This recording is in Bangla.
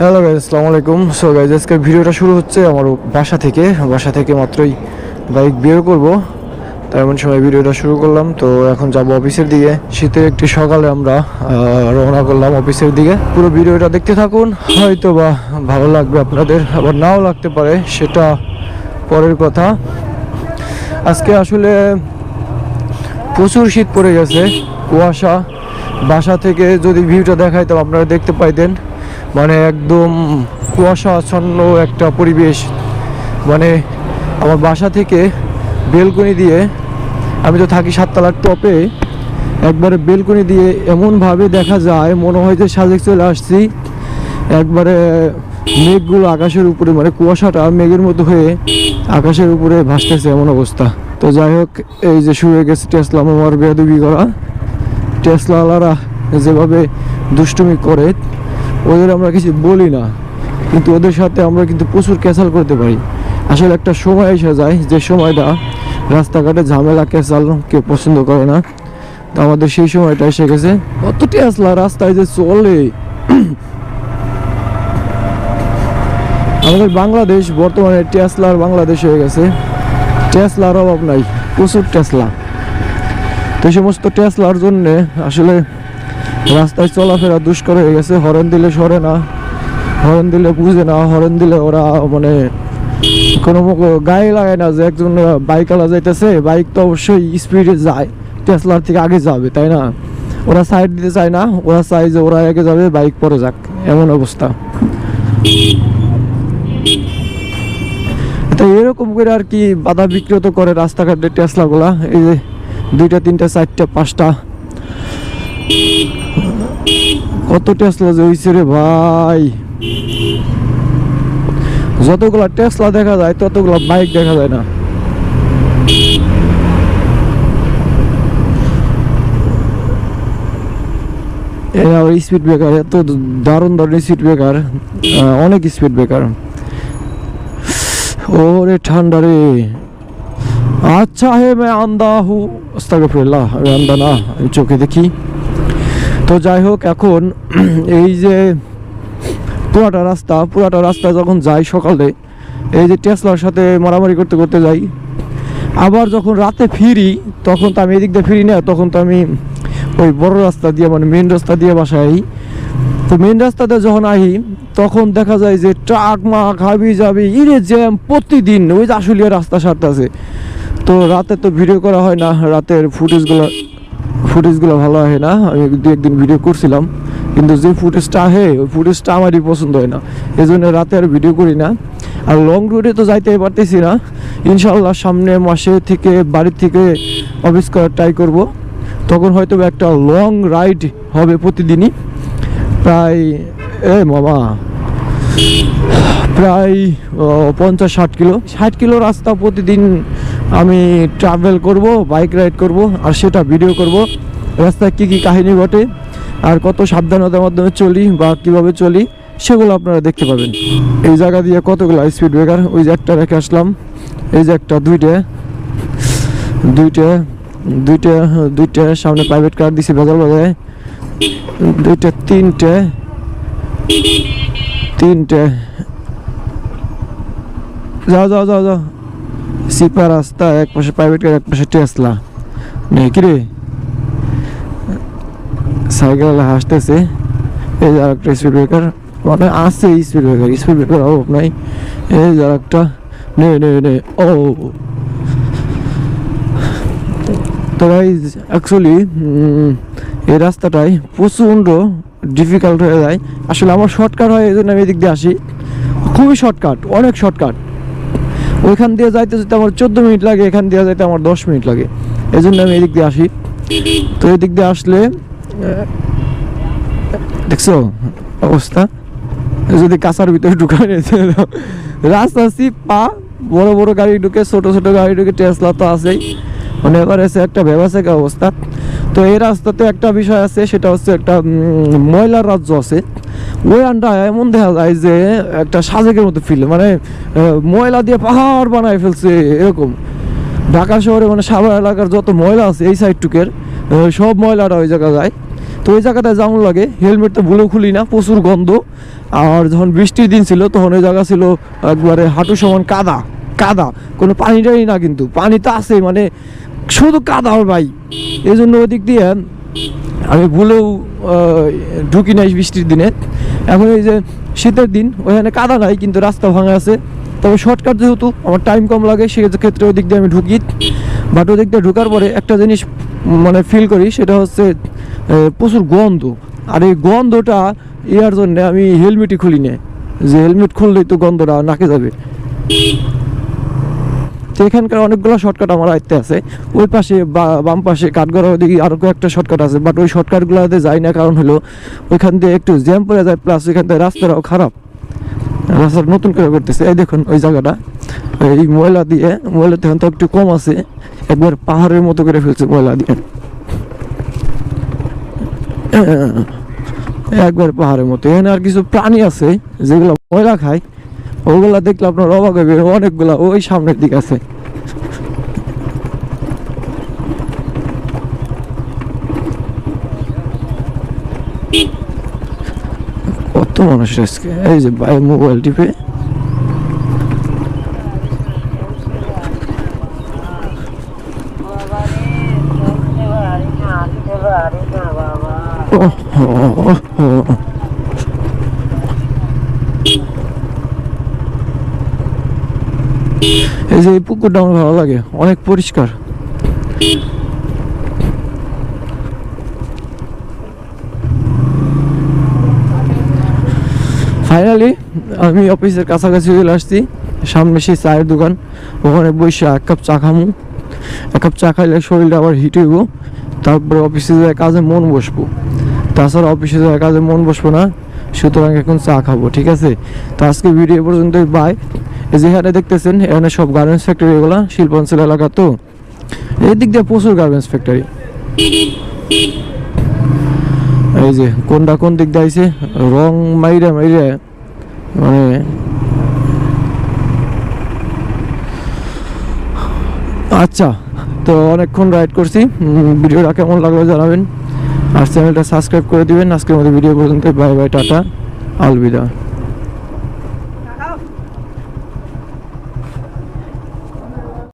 হ্যালো গাইজ আসসালামু আলাইকুম সো গাইজ আজকে ভিডিওটা শুরু হচ্ছে আমার বাসা থেকে। বাসা থেকে মাত্রই বাইক বের করব। তাই এমন সময় ভিডিওটা শুরু করলাম। তো এখন যাব অফিসের দিকে। শীতের একটি সকালে আমরা রওনা করলাম অফিসের দিকে। পুরো ভিডিওটা দেখতে থাকুন। হয়তো বা ভালো লাগবে আপনাদের, আবার নাও লাগতে পারে, সেটা পরের কথা। আজকে আসলে প্রচুর শীত পড়ে গেছে। কুয়াশা। বাসা থেকে যদি ভিউটা দেখাইতাম আপনারা দেখতে পাইতেন। মানে একদম কুয়াশা আচ্ছন্ন একটা পরিবেশ। মানে আমার বাসা থেকে বেলকনি দিয়ে, আমি তো থাকি সাততলার টপে, একবারে বেলকনি দিয়ে এমনভাবে দেখা যায়, মনে হয় যে সাজেক চলে আসছি। একবারে মেঘগুলো আকাশের উপরে মানে কুয়াশাটা মেঘের মতো হয়ে আকাশের উপরে ভাসতেছে এমন অবস্থা। তো যাই হোক, এই যে শুয়ে গেছে টেসলা আমার বেদবি করা। টেসলাওয়ালারা যেভাবে দুষ্টুমি করে ওদের আমরা কিছু বলি না, কিন্তু ওদের সাথে আমরা কিন্তু প্রচুর ক্যাসাল করতে পারি। আসলে একটা সময় এসে যায়, যে সময়টা রাস্তাঘাটে ঝামেলা, ক্যাসাল কেউ পছন্দ করে না। তো আমাদের সেই সময়টা এসে গেছে। কত টেসলা রাস্তায় যে চলে। আমাদের বাংলাদেশ বর্তমানে টেসলার বাংলাদেশ হয়ে গেছে। টেসলার অভাব নাই, প্রচুর টেসলা। তো সমস্ত টেসলার জন্যে আসলে রাস্তায় চলাফেরা দুষ্কর হয়ে গেছে। হরেন দিলে সরে না, হরেন দিলে বুঝে না, হরেন দিলে ওরা মানে কোনো গায়ে লাগায় না যে একজন বাইকওয়ালা যাইতেছে। বাইক তো অবশ্যই স্পিডে যায়। টেসলার থেকে আগে যাবে, তাই না? ওরা সাইড দিতে চায় না। ওরা চায় যে ওরা আগে যাবে, বাইক পরে যাক। এমন অবস্থা। তো এরকম করে আর কি বাধা বিক্রত করে রাস্তাঘাটে টেসলাগুলা এই যে দুইটা, তিনটা, চারটা, পাঁচটা কত টেসলা যে হইছে রে ভাই। যতগুলা টেসলা দেখা যায়, ততগুলা বাইক দেখা যায় না। এই আবার স্পিড ব্রেকার এত দারুণ দারুণ স্পিড ব্রেকার অনেক স্পিড ব্রেকার ওরে ঠান্ডা রে। আচ্ছা হে मैं আন্দা হু আস্তাগফিরুল্লাহ আন্দা না আমি চোখে দেখি। তো যাই হোক, এখন এই যে পুরাটা রাস্তা পুরাটা রাস্তা যখন যাই সকালে, এই যে টেসলার সাথে মারামারি করতে করতে যাই, আবার যখন রাতে ফিরি, তখন তো আমি এদিক দিয়ে ফিরি না, তখন তো আমি ওই বড় রাস্তা দিয়ে মানে মেন রাস্তা দিয়ে বাসায় তো মেন রাস্তাতে যখন আহি, তখন দেখা যায় যে ট্রাক মাক হাবি যাবি, ইরে জ্যাম, প্রতিদিন ওই যে আশুলিয়া রাস্তা সারতে আছে তো রাতে তো ভিডিও করা হয় না, রাতের ফুটেজগুলো ফুটেজগুলো ভালো হয় না, আমি দু একদিন ভিডিও করছিলাম, কিন্তু যে ফুটেজটা আহে, ওই ফুটেজটা আমারই পছন্দ হয় না। এই জন্য রাতে আর ভিডিও করি না। আর লং রুটে তো যাইতে পারতেছি না। ইনশাল্লাহ সামনে মাসে থেকে বাড়ির থেকে অফিস করার ট্রাই করব। তখন হয়তো একটা লং রাইড হবে প্রতিদিনই। প্রায়, এ মামা, প্রায় পঞ্চাশ ষাট কিলো। ষাট কিলো রাস্তা প্রতিদিন আমি ট্রাভেল করব বাইক রাইড করব, আর সেটা ভিডিও করব। রাস্তায় কী কী কাহিনী ঘটে, আর কত সাবধানতার মাধ্যমে চলি বা কীভাবে চলি, সেগুলো আপনারা দেখতে পাবেন। এই জায়গা দিয়ে কতগুলো স্পিড ব্রেকার ওই যে একটা রেখে আসলাম। এই যে একটা, দুইটা দুইটা দুইটা দুইটা, সামনে প্রাইভেট কার দিছি বাজার বাজারে দুইটা, তিনটে তিনটে। যাও যাও যাও যাও। সিপা রাস্তা, এক পাশে প্রাইভেট কার এক পাশে টেসলা নে, কি রে? সাইকেল হাসতেছে। এই যে একটা স্পিড ব্রেকার মানে আছে স্পিড ব্রেকার স্পিড ব্রেকার অভাব নাই। এই যে একটা নে নে নে, ও। তো ভাই অ্যাকচুয়ালি এই রাস্তাটাই প্রচণ্ড ডিফিকাল্ট হয়ে যায়। আসলে আমার শর্টকাট হয়, এই জন্য আমি এদিক দিয়ে আসি। খুবই শর্টকাট অনেক শর্টকাট ওইখান দিয়ে যাইতে যেতে আমার চোদ্দ মিনিট লাগে, এখান দিয়ে যাইতে আমার দশ মিনিট লাগে। এই জন্য আমি এদিক দিয়ে আসি। তো এদিক দিয়ে আসলে, দেখছ অবস্থা? যদি কাঁচার ভিতরে ঢুকায় রাস্তা পা, বড় বড় গাড়ি ঢুকে, ছোট ছোট গাড়ি ঢুকে টেসলা তো আছেই। মানে এবার এসে একটা ব্যবসায়িক অবস্থা। তো এই রাস্তাতে একটা বিষয় আছে, সেটা হচ্ছে একটা ময়লার রাজ্য আছে। ওই আন্ডা এমন দেখা যায় যে একটা সাজেকের মতো ফিল মানে ময়লা দিয়ে পাহাড় বানায় ফেলছে, এরকম। ঢাকা শহরে মানে সাভার এলাকার যত ময়লা আছে এই সাইডটুকের সব ময়লাটা ওই জায়গা যায়। তো ওই জায়গাটায় যেমন লাগে হেলমেট তো ভুলেও খুলি না, প্রচুর গন্ধ। আর যখন বৃষ্টির দিন ছিল, তখন ওই জায়গা ছিল একবারে হাঁটু সমান কাদা কাদা। কোনো পানি টানি না কিন্তু, পানি তো আছে মানে শুধু কাদা আমার ভাই। এই জন্য ওই দিক দিয়ে আমি ভুলেও ঢুকি নাই বৃষ্টির দিনে। এখন এই যে শীতের দিন ওখানে কাদা নাই, কিন্তু রাস্তা ভাঙা আছে। তবে শর্টকাট যেহেতু, আমার টাইম কম লাগে, সেক্ষেত্রে দিক দিয়ে আমি ঢুকি। বাট ওই দিক দিয়ে ঢোকার পরে একটা জিনিস মানে ফিল করি, সেটা হচ্ছে প্রচুর গন্ধ। আর এই গন্ধটা ইয়ার জন্য আমি হেলমেটই খুলি না যে হেলমেট খুললেই তো গন্ধটা নাকে যাবে। তো এখানকার অনেকগুলো শর্টকাট আমার আয়ত্তে আছে। ওই পাশে বাম পাশে কাঠগড়া ওদিকে আরও কয়েকটা শর্টকাট আছে বাট ওই শর্টকাটগুলোতে যাই না, কারণ হলো ওইখান দিয়ে একটু জ্যাম পড়ে যায় প্লাস ওইখান থেকে রাস্তাটাও খারাপ। রাস্তাটা নতুন করে করতেছে। এই দেখুন, ওই জায়গাটা। এই ময়লা দিয়ে, ময়লা তখন তো একটু কম আছে। একবার পাহাড়ের মতো করে ফেলছে ময়লা দিয়ে। একবার পাহাড়ের মতো। এখানে আর কিছু প্রাণী আছে, যেগুলো ময়লা খায়। ওগুলা দেখলে আপনার অবাক হবে অনেকগুলা ওই সামনের দিকে আছে কত মানুষ আজকে এই যে ভাই মোবাইল টিপে ও হো, ও হো। এই যে এই পুকুরটা আমার ভালো লাগে, অনেক পরিষ্কার। ফাইনালি আমি অফিসের কাছাকাছি চলে আসছি, সামনে সেই চায়ের দোকান, ওখানে বসে এক কাপ চা খামু। এক কাপ চা খাইলে শরীরটা আবার হিট হইব, তারপরে অফিসে যায় কাজে মন বসবো। তাছাড়া অফিসে যায় কাজে মন বসবো না, সুতরাং এখন চা খাব, ঠিক আছে? তো আজকে ভিডিও পর্যন্ত বাই যেখানে দেখতেছেন, এখানে সব গার্মেন্টস ফ্যাক্টরি এগুলা শিল্পাঞ্চল এলাকা তো। এই দিক দিয়ে প্রচুর গার্মেন্টস ফ্যাক্টরি এই যে কোনটা কোন দিক দিয়ে রং মাইরে মাইরে মানে আচ্ছা তো অনেকক্ষণ রাইড করছি। ভিডিওটা কেমন লাগল জানাবেন। আর চ্যানেলটা সাবস্ক্রাইব করে দিবেন। আজকের মতো ভিডিও পর্যন্ত বাই বাই টাটা, আলবিদা।